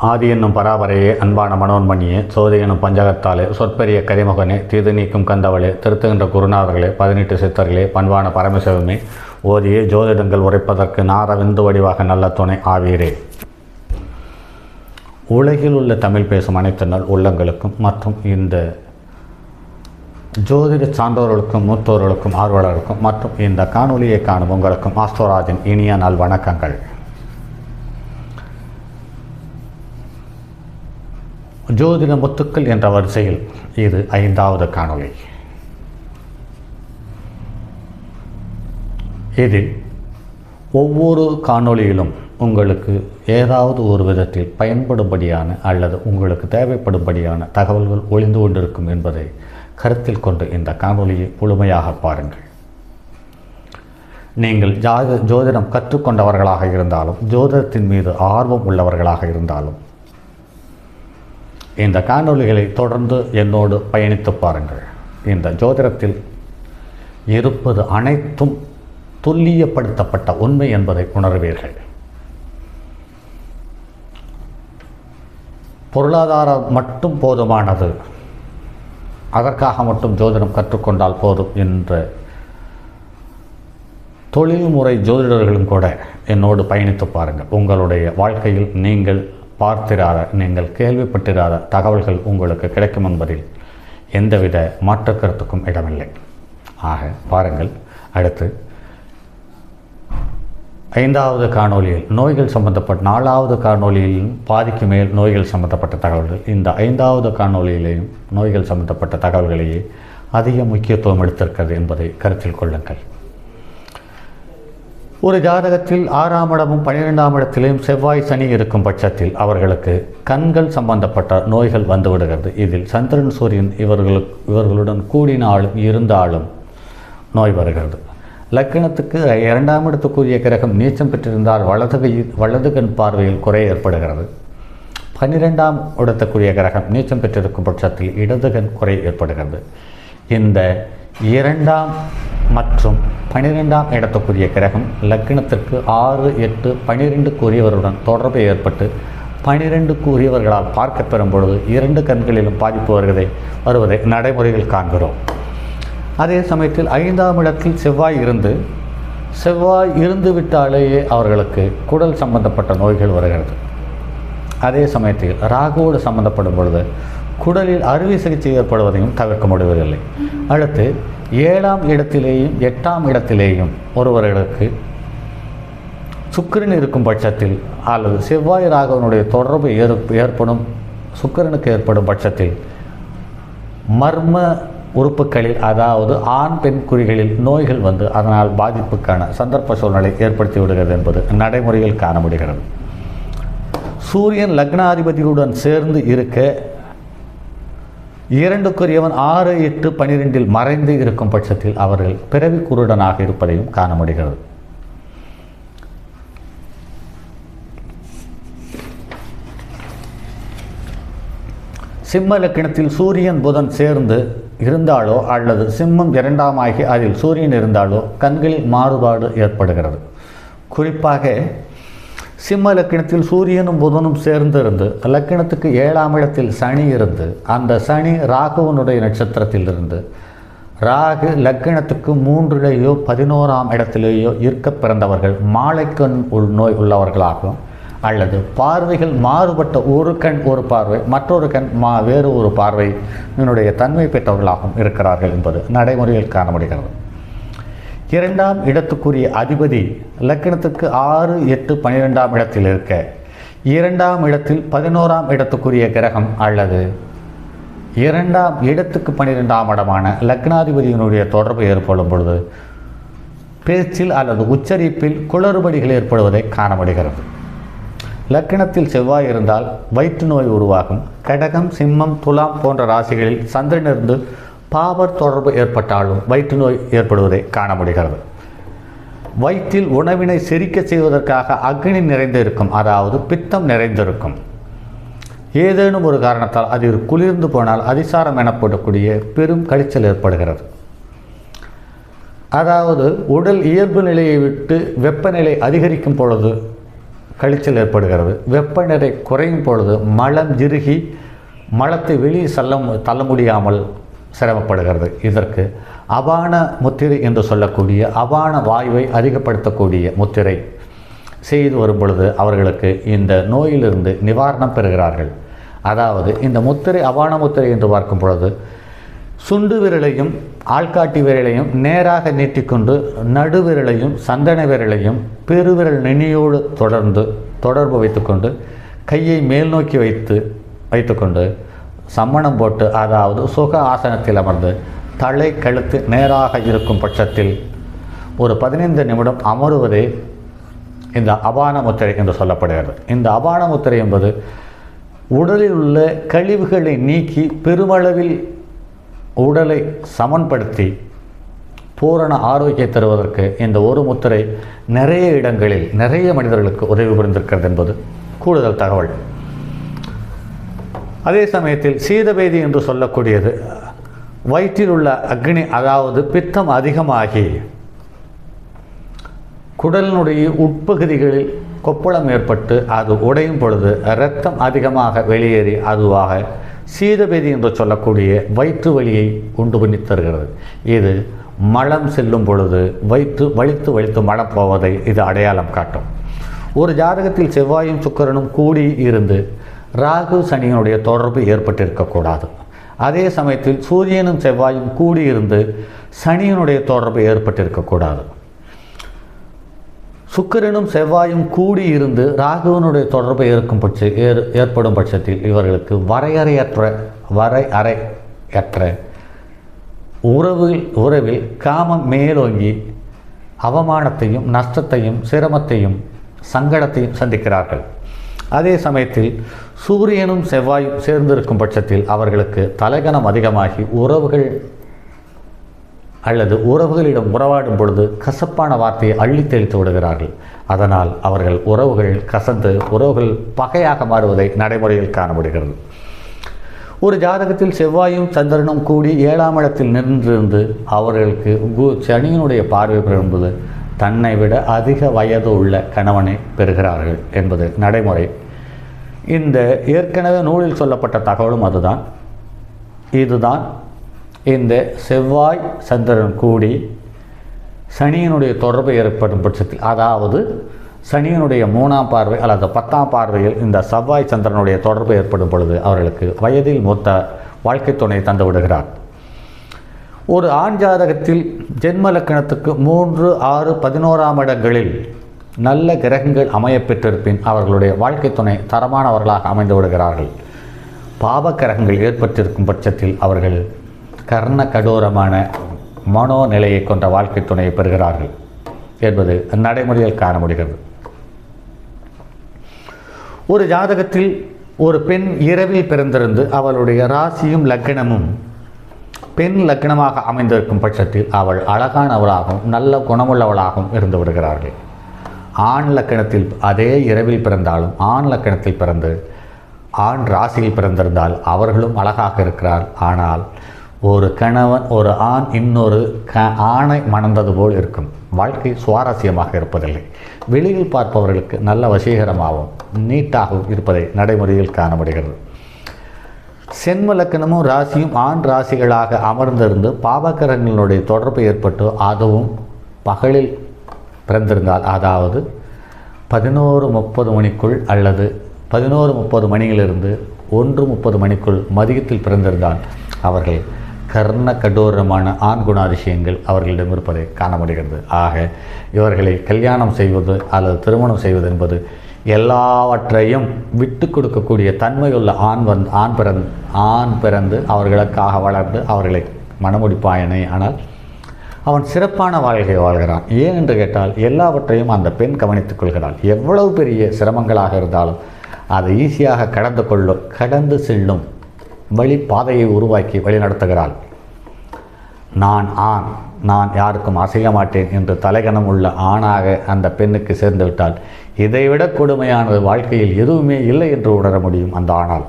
ஆதி என்னும் பராபரையே அன்பான மனோன்மணியே சோதி எனும் பஞ்சகத்தாலே சொற்பெரிய கரிமுகனே தீது நீக்கும் கந்தவளே திருத்துகின்ற குருநாதர்களே பதினெட்டு சித்தர்களே பண்பான பரமசிவமே ஓதியே ஜோதிடங்கள் உரைப்பதற்கு நார விந்து வடிவாக நல்ல துணை ஆவீரே. உலகில் உள்ள தமிழ் பேசும் அனைத்து நல் உள்ளங்களுக்கும் மற்றும் இந்த ஜோதிட சான்றோர்களுக்கும் மூத்தோர்களுக்கும் ஆர்வலர்களுக்கும் மற்றும் இந்த காணொலியை காணும் உங்களுக்கும் ஆஸ்தோராஜின் இனிய நாள் வணக்கங்கள் ஜோதிட முத்துக்கள் என்ற வரிசையில் இது ஐந்தாவது காணொளி. இதில் ஒவ்வொரு காணொளியிலும் உங்களுக்கு ஏதாவது ஒரு விதத்தில் பயன்படும்படியான அல்லது உங்களுக்கு தேவைப்படும்படியான தகவல்கள் ஒளிந்து கொண்டிருக்கும் என்பதை கருத்தில் கொண்டு இந்த காணொளியை முழுமையாக பாருங்கள். நீங்கள் ஜாக ஜோதிடம் கற்றுக்கொண்டவர்களாக இருந்தாலும் ஜோதிடத்தின் மீது ஆர்வம் உள்ளவர்களாக இருந்தாலும் இந்த காணொளிகளை தொடர்ந்து என்னோடு பயணித்து பாருங்கள். இந்த ஜோதிடத்தில் இருப்பது அனைத்தும் துல்லியப்படுத்தப்பட்ட உண்மை என்பதை உணர்வீர்கள். பொருளாதாரம் மட்டும் போதுமானது. அதற்காக மட்டும் ஜோதிடம் கற்றுக்கொண்டால் போதும் என்ற தொழில்முறை ஜோதிடர்களும் கூட என்னோடு பயணித்து பாருங்கள். உங்களுடைய வாழ்க்கையில் நீங்கள் பார்த்திராத நீங்கள் கேள்விப்பட்டிராத தகவல்கள் உங்களுக்கு கிடைக்கும் என்பதில் எந்தவித மாற்று கருத்துக்கும் இடமில்லை. ஆக பாருங்கள். அடுத்து ஐந்தாவது காணொலியில் நோய்கள் சம்பந்தப்பட்ட நாலாவது காணொலியிலும் பாதிக்கு மேல் நோய்கள் சம்பந்தப்பட்ட தகவல்கள். இந்த ஐந்தாவது காணொலியிலேயும் நோய்கள் சம்பந்தப்பட்ட தகவல்களையே அதிக முக்கியத்துவம் எடுத்திருக்கிறது என்பதை கருத்தில் கொள்ளுங்கள். ஒரு ஜாதகத்தில் ஆறாம் இடமும் பன்னிரெண்டாம் இடத்திலையும் செவ்வாய் சனி இருக்கும் பட்சத்தில் அவர்களுக்கு கண்கள் சம்பந்தப்பட்ட நோய்கள் வந்துவிடுகிறது. இதில் சந்திரன் சூரியன் இவர்களுக்கு இவர்களுடன் கூடினாலும் இருந்தாலும் நோய் வருகிறது. லக்கணத்துக்கு இரண்டாம் இடத்துக்குரிய கிரகம் நீச்சம் பெற்றிருந்தால் வலது கை வலது கண் பார்வையில் குறை ஏற்படுகிறது. பன்னிரெண்டாம் இடத்துக்குரிய கிரகம் நீச்சம் பெற்றிருக்கும் பட்சத்தில் இடது கண் குறை ஏற்படுகிறது. இந்த இரண்டாம் மற்றும் பனிரெண்டாம் இடத்துக்குரிய கிரகம் லக்னத்திற்கு ஆறு எட்டு பனிரெண்டுக்குரியவருடன் தொடர்பு ஏற்பட்டு பனிரெண்டுக்குரியவர்களால் பார்க்க பெறும் பொழுது இரண்டு கண்களிலும் பாதிப்பு வருவதை வருவதை நடைமுறையில் காண்கிறோம். அதே சமயத்தில் ஐந்தாம் இடத்தில் செவ்வாய் இருந்து செவ்வாய் இருந்து விட்டாலேயே அவர்களுக்கு குடல் சம்பந்தப்பட்ட நோய்கள் வருகிறது. அதே சமயத்தில் ராகுவோடு சம்பந்தப்படும் பொழுது குடலில் அறுவை சிகிச்சை ஏற்படுவதையும் தவிர்க்க முடிவதில்லை. அடுத்து ஏழாம் இடத்திலேயும் எட்டாம் இடத்திலேயும் ஒருவர்களுக்கு சுக்கிரன் இருக்கும் பட்சத்தில் அல்லது செவ்வாய் ராகவனுடைய தொடர்பு ஏற்படும் சுக்கிரனுக்கு ஏற்படும் பட்சத்தில் மர்ம உறுப்புகளில் அதாவது ஆண் பெண் குறிகளில் நோய்கள் வந்து அதனால் பாதிப்புக்கான சந்தர்ப்ப சூழ்நிலை ஏற்படுத்தி விடுகிறது என்பது நடைமுறையில் காண முடிகிறது சூரியன் லக்னாதிபதியுடன் சேர்ந்து இருக்க இரண்டுக்குரியவன் ஆறு எட்டு பனிரெண்டில் மறைந்து இருக்கும் பட்சத்தில் அவர்கள் பிறவி குருடனாக இருப்பதையும் காண முடிகிறது. சிம்ம லக்கணத்தில் சூரியன் புதன் சேர்ந்து இருந்தாலோ அல்லது சிம்மம் இரண்டாமாகி அதில் சூரியன் இருந்தாலோ கண்களில் மாறுபாடு ஏற்படுகிறது. குறிப்பாக சிம்ம லக்கணத்தில் சூரியனும் புதனும் சேர்ந்திருந்து லக்கணத்துக்கு ஏழாம் இடத்தில் சனி இருந்து அந்த சனி ராகுவனுடைய நட்சத்திரத்தில் இருந்து ராகு லக்கணத்துக்கு மூன்றிலேயோ பதினோராம் இடத்திலேயோ இருக்க பிறந்தவர்கள் மாலைக்கண் உள் நோய் உள்ளவர்களாகவும் அல்லது பார்வைகள் மாறுபட்ட ஒரு கண் ஒரு பார்வை மற்றொரு கண் மா வேறு ஒரு பார்வை என்னுடைய தன்மை பெற்றவர்களாகவும் இருக்கிறார்கள் என்பது நடைமுறையில் காணப்படுகிறது. இரண்டாம் இடத்துக்குரிய அதிபதி லக்கணத்துக்கு ஆறு எட்டு பன்னிரெண்டாம் இடத்தில் இருக்க. இரண்டாம் இடத்தில் பதினோராம் இடத்துக்குரிய கிரகம் அல்லது இரண்டாம் இடத்துக்கு பன்னிரெண்டாம் இடமான லக்னாதிபதியினுடைய தொடர்பு ஏற்படும் பொழுது பேச்சில் அல்லது உச்சரிப்பில் குளறுபடிகள் ஏற்படுவதை காணப்படுகிறது. முடிகிறது லக்கணத்தில் செவ்வாய் இருந்தால் வயிற்று நோய் உருவாகும். கடகம் சிம்மம் துலாம் போன்ற ராசிகளில் சந்திரனிருந்து பாவர் தொடர்பு ஏற்பட்டாலும் வயிற்று நோய் ஏற்படுவதை காண முடிகிறது வயிற்றில் உணவினை செரிக்க செய்வதற்காக அக்னி நிறைந்திருக்கும் அதாவது பித்தம் நிறைந்திருக்கும். ஏதேனும் ஒரு காரணத்தால் அதில் குளிர்ந்து போனால் அதிசாரம் எனப்படக்கூடிய பெரும் கழிச்சல் ஏற்படுகிறது. அதாவது உடல் இயல்பு நிலையை விட்டு வெப்பநிலை அதிகரிக்கும் பொழுது கழிச்சல் ஏற்படுகிறது. வெப்பநிலை குறையும் பொழுது மலம் இறுகி மலத்தை வெளியே செல்ல மு- தள்ள முடியாமல் சிரமப்படுகிறது. இதற்கு அபான முத்திரை என்று சொல்லக்கூடிய அபான வாயுவை அதிகப்படுத்தக்கூடிய முத்திரை செய்து வரும் பொழுது அவர்களுக்கு இந்த நோயிலிருந்து நிவாரணம் பெறுகிறார்கள். அதாவது இந்த முத்திரை அபான முத்திரை என்று பார்க்கும் பொழுது சுண்டு விரலையும் ஆள்காட்டி விரலையும் நேராக நீட்டிக்கொண்டு நடுவிரலையும் சந்தன விரலையும் பெருவிரல் நெனியோடு தொடர்ந்து தொடர்பு வைத்துக்கொண்டு கையை மேல் நோக்கி வைத்து வைத்துக்கொண்டு சம்மணம் போட்டு அதாவது சுக ஆசனத்தில் அமர்ந்து தலை கழுத்து நேராக இருக்கும் பட்சத்தில் ஒரு பதினைந்து நிமிடம் அமருவதே இந்த அபான முத்திரை என்று சொல்லப்படுகிறது. இந்த அபான முத்திரை என்பது உடலில் உள்ள கழிவுகளை நீக்கி பெருமளவில் உடலை சமன்படுத்தி பூரண ஆரோக்கியம் தருவதற்கு இந்த ஒரு முத்திரை நிறைய இடங்களில் நிறைய மனிதர்களுக்கு உதவி புரிந்திருக்கிறது என்பது கூடுதல் தகவல். அதே சமயத்தில் சீதபேதி என்று சொல்லக்கூடியது. வயிற்றில் உள்ள அக்னி அதாவது பித்தம் அதிகமாகி குடலினுடைய உட்பகுதிகளில் கொப்பளம் ஏற்பட்டு அது உடையும் பொழுது இரத்தம் அதிகமாக வெளியேறி அதுவாக சீதபேதி என்று சொல்லக்கூடிய வயிற்று வலியை உண்டு பண்ணி தருகிறது. இது மலம் செல்லும் பொழுது வயிற்று வலித்து வலித்து மலம் போவதை இது அடையாளம் காட்டும். ஒரு ஜாதகத்தில் செவ்வாயும் சுக்கரனும் கூடி இருந்து ராகு சனியினுடைய தொடர்பு ஏற்பட்டிருக்கக்கூடாது. அதே சமயத்தில் சூரியனும் செவ்வாயும் கூடியிருந்து சனியினுடைய தொடர்பு ஏற்பட்டிருக்கக்கூடாது. சுக்கிரனும் செவ்வாயும் கூடி இருந்து ராகுவனுடைய தொடர்பு இருக்கும் பட்ச ஏற் ஏற்படும் பட்சத்தில் இவர்களுக்கு வரையறையற்ற வரையறையற்ற உறவில் உறவில் காமம் மேலோங்கி அவமானத்தையும் நஷ்டத்தையும் சிரமத்தையும் சங்கடத்தையும் சந்திக்கிறார்கள். அதே சமயத்தில் சூரியனும் செவ்வாயும் சேர்ந்திருக்கும் பட்சத்தில் அவர்களுக்கு தலைகணம் அதிகமாகி உறவுகள் அல்லது உறவுகளிடம் உறவாடும் பொழுது கசப்பான வார்த்தையை அள்ளி தெளித்து விடுகிறார்கள். அதனால் அவர்கள் உறவுகள் கசந்து உறவுகள் பகையாக மாறுவதை நடைமுறையில் காணப்படுகிறது. ஒரு ஜாதகத்தில் செவ்வாயும் சந்திரனும் கூடி ஏழாம் இடத்தில் நின்றிருந்து அவர்களுக்கு சனியினுடைய பார்வை பெறும்போது தன்னை விட அதிக வயது உள்ள கணவனை பெறுகிறார்கள் என்பது நடைமுறை. இந்த ஏற்கனவே நூலில் சொல்லப்பட்ட தகவலும் அதுதான். இதுதான் இந்த செவ்வாய் சந்திரன் கூடி சனியினுடைய தொடர்பு ஏற்படும் பட்சத்தில் அதாவது சனியினுடைய மூணாம் பார்வை அல்லது பத்தாம் பார்வையில் இந்த செவ்வாய் சந்திரனுடைய தொடர்பு ஏற்படும் பொழுது அவர்களுக்கு வயதில் மூத்த வாழ்க்கை துணை தந்து விடுகிறார். ஒரு ஆண் ஜாதகத்தில் ஜென்ம லக்கணத்துக்கு மூன்று ஆறு பதினோராம் இடங்களில் நல்ல கிரகங்கள் அமையப்பெற்றிருப்பின் அவர்களுடைய வாழ்க்கை துணை தரமானவர்களாக அமைந்து விடுகிறார்கள். பாவ கிரகங்கள் ஏற்பட்டிருக்கும் பட்சத்தில் அவர்கள் கர்ண கடோரமான மனோநிலையை கொண்ட வாழ்க்கை துணையை பெறுகிறார்கள் என்பது நடைமுறையில் காண முடிகிறது. ஒரு ஜாதகத்தில் ஒரு பெண் இரவில் பிறந்திருந்து அவளுடைய ராசியும் லக்னமும் பெண் லக்னமாக அமைந்திருக்கும் பட்சத்தில் அவள் அழகானவளாகவும் நல்ல குணமுள்ளவளாகவும் இருந்து வருகிறார்கள். ஆண் லக்கணத்தில் அதே இரவில் பிறந்தாலும் ஆண் லக்கணத்தில் பிறந்து ஆண் ராசியில் பிறந்திருந்தால் அவர்களும் அழகாக இருக்கிறார். ஆனால் ஒரு கணவன் ஒரு ஆண் இன்னொரு க ஆணை மணந்தது போல் இருக்கும். வாழ்க்கை சுவாரஸ்யமாக இருப்பதில்லை. வெளியில் பார்ப்பவர்களுக்கு நல்ல வசீகரமாகவும் நீட்டாகவும் இருப்பதை நடைமுறையில் காண முடிகிறது. சென்ம லக்கணமும் ராசியும் ஆண் ராசிகளாக அமர்ந்திருந்து பாவகரங்களுடைய தொடர்பு ஏற்பட்டு அதுவும் பகலில் பிறந்திருந்தால் அதாவது பதினோரு முப்பது மணிக்குள் அல்லது பதினோரு முப்பது மணியிலிருந்து ஒன்று முப்பது மணிக்குள் மதியத்தில் பிறந்திருந்தால் அவர்கள் கர்ண கடோரமான ஆண் குணாதிசயங்கள் அவர்களிடம் இருப்பதை காண முடிகிறது. ஆக இவர்களை கல்யாணம் செய்வது அல்லது திருமணம் செய்வது என்பது எல்லாவற்றையும் விட்டு கொடுக்கக்கூடிய தன்மையுள்ள ஆண் வந் ஆண் பிறந்து ஆண் பிறந்து அவர்களுக்காக வளர்ந்து அவர்களை மணமுடிப்பாயனை ஆனால் அவன் சிறப்பான வாழ்க்கை வாழ்கிறான். ஏன் என்று கேட்டால் எல்லாவற்றையும் அந்த பெண் கவனித்துக் கொள்கிறாள். எவ்வளவு பெரிய சிரமங்களாக இருந்தாலும் அதை ஈஸியாக கடந்து கொள்ளும் கடந்து செல்லும் வழி பாதையை உருவாக்கி வழிநடத்துகிறாள். நான் ஆண் நான் யாருக்கும் அசைய மாட்டேன் என்று தலைகணம் உள்ள ஆணாக அந்த பெண்ணுக்கு சேர்ந்து விட்டால் இதைவிட கொடுமையானது வாழ்க்கையில் எதுவுமே இல்லை என்று உணர முடியும் அந்த ஆனால்.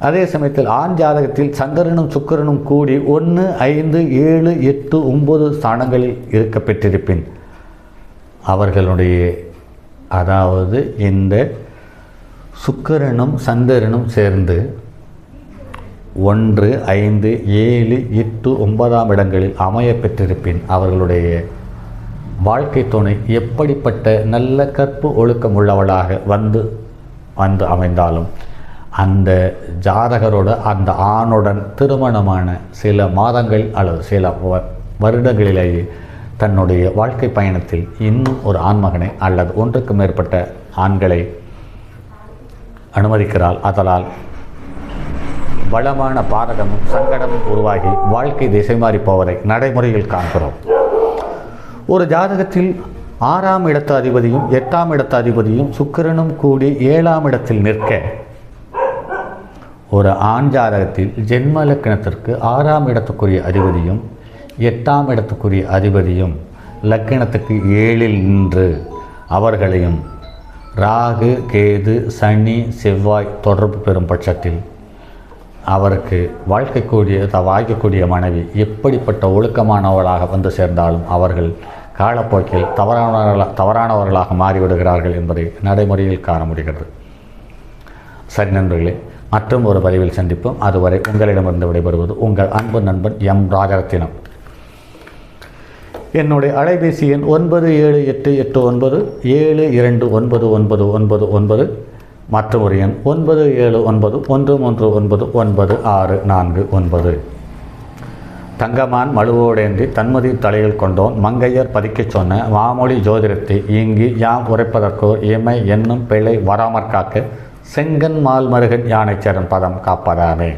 அதே சமயத்தில் ஆண் ஜாதகத்தில் சந்திரனும் சுக்கரனும் கூடி ஒன்று ஐந்து ஏழு எட்டு ஒன்பது ஸ்தானங்களில் இருக்க பெற்றிருப்பின் அவர்களுடைய அதாவது இந்த சுக்கரனும் சந்திரனும் சேர்ந்து ஒன்று ஐந்து ஏழு எட்டு ஒன்பதாம் இடங்களில் அமைய பெற்றிருப்பின் அவர்களுடைய வாழ்க்கை துணை எப்படிப்பட்ட நல்ல கற்பு ஒழுக்கம் உள்ளவளாக வந்து வந்து அமைந்தாலும் அந்த ஜாதகரோட அந்த ஆணுடன் திருமணமான சில மாதங்கள் அல்லது சில வ- வருடங்களிலேயே தன்னுடைய வாழ்க்கை பயணத்தில் இன்னும் ஒரு ஆண்மகனை அல்லது ஒன்றுக்கு மேற்பட்ட ஆண்களை அனுமதிக்கிறாள். அதனால் வளமான பாதகமும் சங்கடமும் உருவாகி வாழ்க்கை திசை மாறி போவதை நடைமுறையில் காண்கிறோம். ஒரு ஜாதகத்தில் ஆறாம் இடத்து அதிபதியும் எட்டாம் இடத்து அதிபதியும் சுக்கிரனும் கூடி ஏழாம் இடத்தில் நிற்க. ஒரு ஆண் ஜாதகத்தில் ஜென்ம லக்கணத்திற்கு ஆறாம் இடத்துக்குரிய அதிபதியும் எட்டாம் இடத்துக்குரிய அதிபதியும் லக்கணத்துக்கு ஏழில் நின்று அவர்களையும் ராகு கேது சனி செவ்வாய் தொடர்பு பெறும் பட்சத்தில் அவருக்கு வாழ்க்கைக்கூடிய த- வாய்க்கக்கூடிய மனைவி எப்படிப்பட்ட ஒழுக்கமானவளாக வந்து சேர்ந்தாலும் அவர்கள் காலப்போக்கில் தவறானவர்களாக தவறானவர்களாக மாறிவிடுகிறார்கள் என்பதை நடைமுறையில் காண முடிகிறது. சரி நண்பர்களே மற்றும் ஒரு பதிவில் சந்திப்போம். அதுவரை உங்களிடமிருந்து விடைபெறுவது உங்கள் அன்பு நண்பன் எம். ராஜரத்தினம். என்னுடைய அலைபேசி எண் ஒன்பது ஏழு எட்டு எட்டு ஒன்பது ஏழு இரண்டு ஒன்பது ஒன்பது ஒன்பது ஒன்பது மற்றும் ஒரு எண் ஒன்பது ஏழு ஒன்பது ஒன்று மூன்று ஒன்பது ஒன்பது ஆறு நான்கு ஒன்பது. தங்கமான் மழுவோடேந்தி தன்மதி தலையில் கொண்டோன். மங்கையர் பதிக்கச் சொன்ன மாமொழி ஜோதிடத்தை இங்கு யாம் உரைப்பதற்கோ இமை என்னும் பிழை வராமற் காக்க செங்கன் மால்மருகன் யானைச்சரன் பதம் காப்பதாமே.